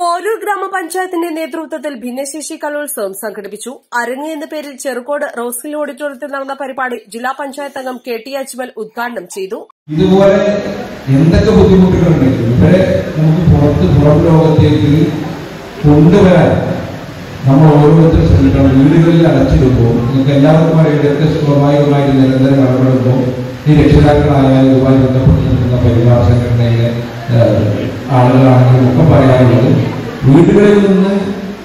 Poroor ഗ്രാമപഞ്ചായത്തിന്റെ നേതൃത്വത്തിൽ ഭിന്നശേഷി കലോത്സവം സംഘടിപ്പിച്ചു. അരങ്ങ് എന്ന പേരിൽ ചെറുകോട് റോസ്കിൽ ഓഡിറ്റോറിയത്തിൽ നടന്ന പരിപാടി ജില്ലാ പഞ്ചായത്ത് അംഗം കെ ടി അജ്മൽ ഉദ്ഘാടനം ചെയ്തു. ഇതുപോലെ എന്തൊക്കെ ഇവരെ നമുക്ക് കൊണ്ടുവരാൻ നമ്മൾ ഓരോരുത്തരും ശ്രമിക്കണം. വീടുകളിൽ അടച്ചിടുമ്പോൾ നിങ്ങൾക്ക് എല്ലാവർക്കും അറിയാം സ്വാഭാവികമായി നിരന്തരം ഇടപെടുമ്പോൾ ഈ രക്ഷിതാക്കളായാലും ഇതുമായി ബന്ധപ്പെട്ടിരിക്കുന്ന പരിവാർ സംഘടനയിലെ ആളുകളാണെങ്കിലും ഒക്കെ പറയാറുള്ളത് വീടുകളിൽ നിന്ന്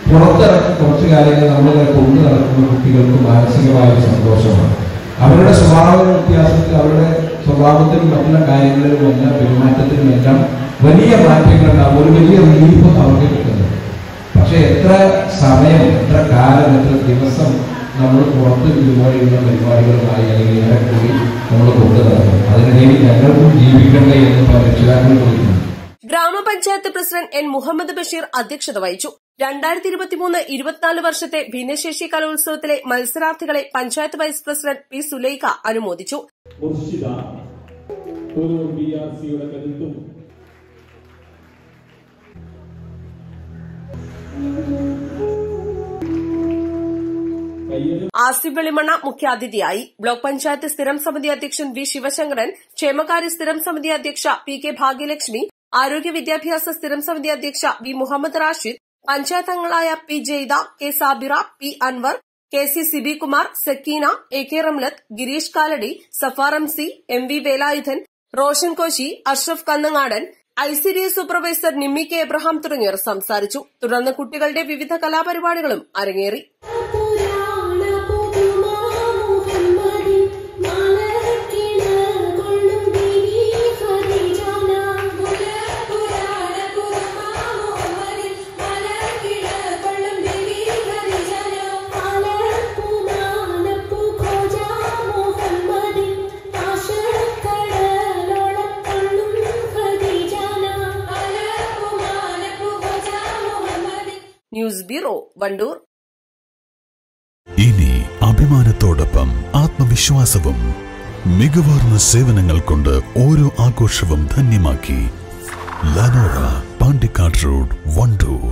പുറത്തിറക്കി കുറച്ച് കാര്യങ്ങൾ നമ്മളിങ്ങനെ കൊണ്ടു നടക്കുന്ന കുട്ടികൾക്ക് മാനസികമായ സന്തോഷമാണ്. അവരുടെ സ്വഭാവ വ്യത്യാസത്തിൽ അവരുടെ സ്വഭാവത്തിലും മറ്റുള്ള കാര്യങ്ങളിലും എല്ലാം പെരുമാറ്റത്തിലും എല്ലാം വലിയ മാറ്റങ്ങൾ ഉണ്ടാവും ഒരു വലിയ റിലീഫ് അവർക്ക് കിട്ടുന്നത് പക്ഷെ എത്ര സമയം എത്ര കാലം എത്ര ദിവസം നമ്മൾ പുറത്ത് ഇതുപോലെയുള്ള പരിപാടികളുമായി അല്ലെങ്കിൽ ഏറെ കൂടി നമ്മൾ കൊണ്ടു നടക്കും. അതിനിടയിൽ ഞങ്ങൾക്കും ജീവിക്കണ്ടേ എന്ന് രക്ഷിതാക്കൾ ചോദിക്കുന്നു. ഗ്രാമപഞ്ചായത്ത് പ്രസിഡന്റ് എൻ മുഹമ്മദ് ബഷീർ അധ്യക്ഷത വഹിച്ചു. രണ്ടായിരത്തി ഇരുപത്തിമൂന്ന് ഇരുപത്തിനാല് വർഷത്തെ ഭിന്നശേഷി കലോത്സവത്തിലെ മത്സരാർത്ഥികളെ panchayat vice president P Sulaikha അനുമോദിച്ചു. ആസിഫ് വെളിമണ്ണ മുഖ്യാതിഥിയായി. ബ്ലോക്ക് പഞ്ചായത്ത് സ്ഥിരം സമിതി അധ്യക്ഷൻ വി ശിവശങ്കരൻ ക്ഷേമകാര്യ സ്ഥിരം സമിതി അധ്യക്ഷ പി കെ ഭാഗ്യലക്ഷ്മി ആരോഗ്യ വിദ്യാഭ്യാസ സ്ഥിരം സമിതി അധ്യക്ഷ വി മുഹമ്മദ് റാഷിദ് പഞ്ചായത്ത് അംഗങ്ങളായ P Jaida K Sabira P Anwar K C Sibi Kumar Sakkeena A K Ramlath Girish Kalady Safaram M C M V Velayudhan Roshan Koshy Ashraf Kannangadan I C D S supervisor Nimmi K Abraham തുടങ്ങിയവർ സംസാരിച്ചു. തുടർന്ന് കുട്ടികളുടെ വിവിധ കലാപരിപാടികളും അരങ്ങേറി. News bureau Wandoor. ഇനി അഭിമാനത്തോടൊപ്പം ആത്മവിശ്വാസവും മികവാർന്ന സേവനങ്ങൾ കൊണ്ട് ഓരോ ആഘോഷവും ധന്യമാക്കി ലനോറ പാണ്ടിക്കാട് റോഡ് വണ്ടൂർ.